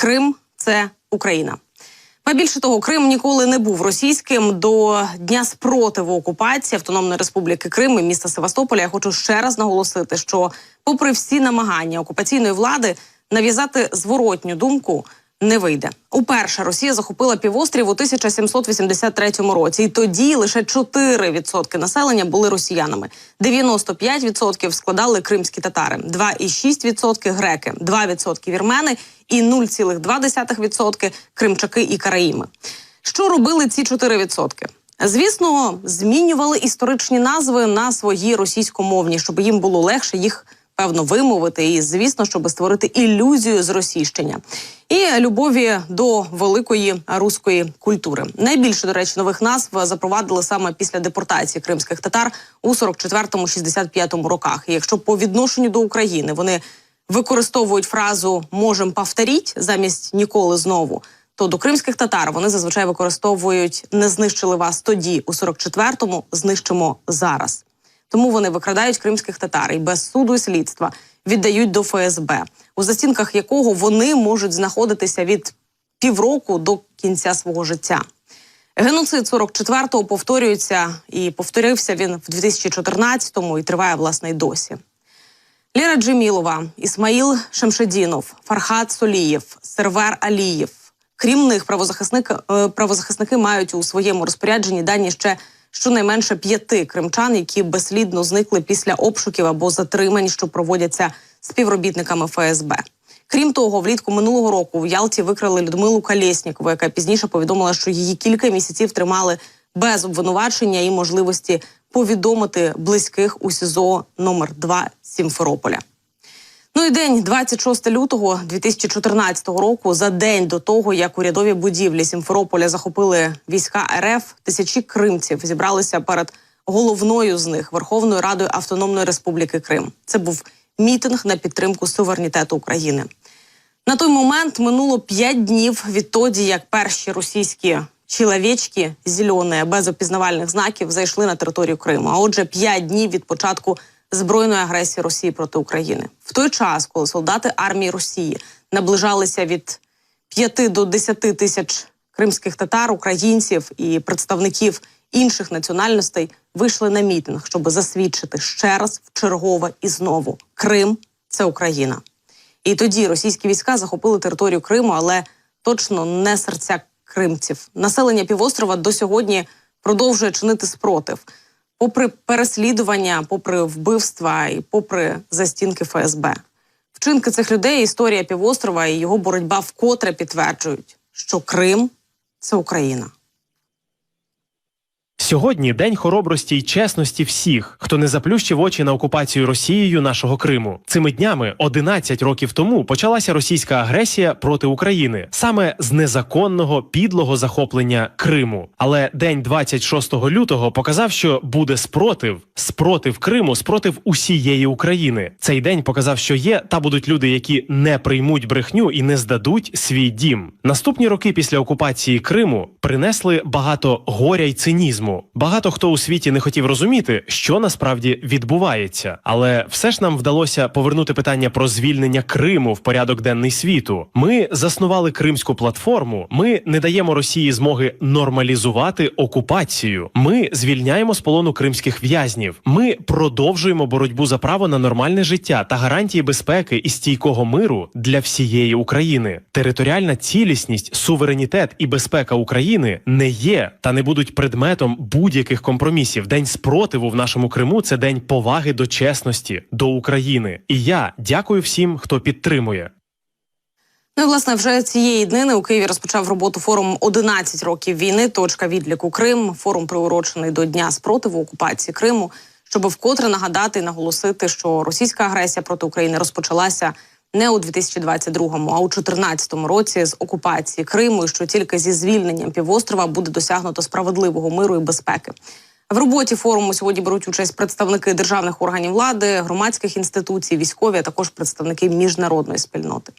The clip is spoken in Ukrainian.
Крим це Україна. А більше того, Крим ніколи не був російським до дня спротиву окупації Автономної Республіки Крим і міста Севастополя. Я хочу ще раз наголосити, що, попри всі намагання окупаційної влади нав'язати зворотню думку. Не вийде уперше. Росія захопила півострів у 1783 році, і тоді лише 4% населення були росіянами. 95% складали кримські татари, 2,6% греки, 2% вірмени і 0,2% кримчаки і караїми. Що робили ці 4%? Звісно, змінювали історичні назви на свої російськомовні, щоб їм було легше їх певно вимовити, і звісно, щоб створити ілюзію зросійщення і любові до великої руської культури. Найбільше до речі, нових назв запровадили саме після депортації кримських татар у 44-65 роках. І якщо по відношенню до України вони використовують фразу можем повторіть замість ніколи знову. То до кримських татар вони зазвичай використовують не знищили вас тоді, у 44-му, знищимо зараз. Тому вони викрадають кримських татар і без суду і слідства віддають до ФСБ, у застінках якого вони можуть знаходитися від півроку до кінця свого життя. Геноцид 44-го повторюється і повторився він в 2014-му і триває власне й досі. Ліра Джемілова, Ісмаїл Шемшедінов, Фархат Солієв, Сервер Алієв. Крім них, правозахисники, е, правозахисники мають у своєму розпорядженні дані ще щонайменше п'яти кримчан, які безслідно зникли після обшуків або затримань, що проводяться співробітниками ФСБ. Крім того, влітку минулого року в Ялті викрали Людмилу Калєснікову, яка пізніше повідомила, що її кілька місяців тримали без обвинувачення і можливості повідомити близьких у СІЗО номер 2 Сімферополя. Ну і день 26 лютого 2014 року, за день до того, як урядові будівлі Сімферополя захопили війська РФ, тисячі кримців зібралися перед головною з них Верховною Радою Автономної Республіки Крим. Це був мітинг на підтримку суверенітету України. На той момент минуло п'ять днів відтоді, як перші російські чоловічки зелені без опізнавальних знаків зайшли на територію Криму. А отже, п'ять днів від початку збройної агресії Росії проти України в той час, коли солдати армії Росії наближалися від 5 до 10 тисяч кримських татар, українців і представників інших національностей вийшли на мітинг, щоб засвідчити ще раз в чергове і знову Крим це Україна. І тоді російські війська захопили територію Криму, але точно не серця кримців. Населення півострова до сьогодні продовжує чинити спротив попри переслідування, попри вбивства і попри застінки ФСБ. Вчинки цих людей, історія півострова і його боротьба вкотре підтверджують, що Крим це Україна. Сьогодні день хоробрості й чесності всіх, хто не заплющив очі на окупацію Росією нашого Криму. Цими днями, 11 років тому, почалася російська агресія проти України саме з незаконного підлого захоплення Криму. Але день 26 лютого показав, що буде спротив, спротив Криму, спротив усієї України. Цей день показав, що є та будуть люди, які не приймуть брехню і не здадуть свій дім. Наступні роки після окупації Криму принесли багато горя й цинізму. Багато хто у світі не хотів розуміти, що насправді відбувається, але все ж нам вдалося повернути питання про звільнення Криму в порядок денний світу. Ми заснували кримську платформу. Ми не даємо Росії змоги нормалізувати окупацію. Ми звільняємо з полону кримських в'язнів. Ми продовжуємо боротьбу за право на нормальне життя та гарантії безпеки і стійкого миру для всієї України. Територіальна цілісність, суверенітет і безпека України не є та не будуть предметом будь-яких компромісів. День спротиву в нашому Криму це день поваги до чесності, до України. І я дякую всім, хто підтримує. Ну і власне вже цієї днини у Києві розпочав роботу форум «11 років війни. Точка відліку Крим. Форум приурочений до дня спротиву окупації Криму, щоб вкотре нагадати і наголосити, що російська агресія проти України розпочалася не у 2022-му, а у 2014 році з окупації Криму, і що тільки зі звільненням півострова буде досягнуто справедливого миру і безпеки. В роботі форуму сьогодні беруть участь представники державних органів влади, громадських інституцій, військові а також представники міжнародної спільноти.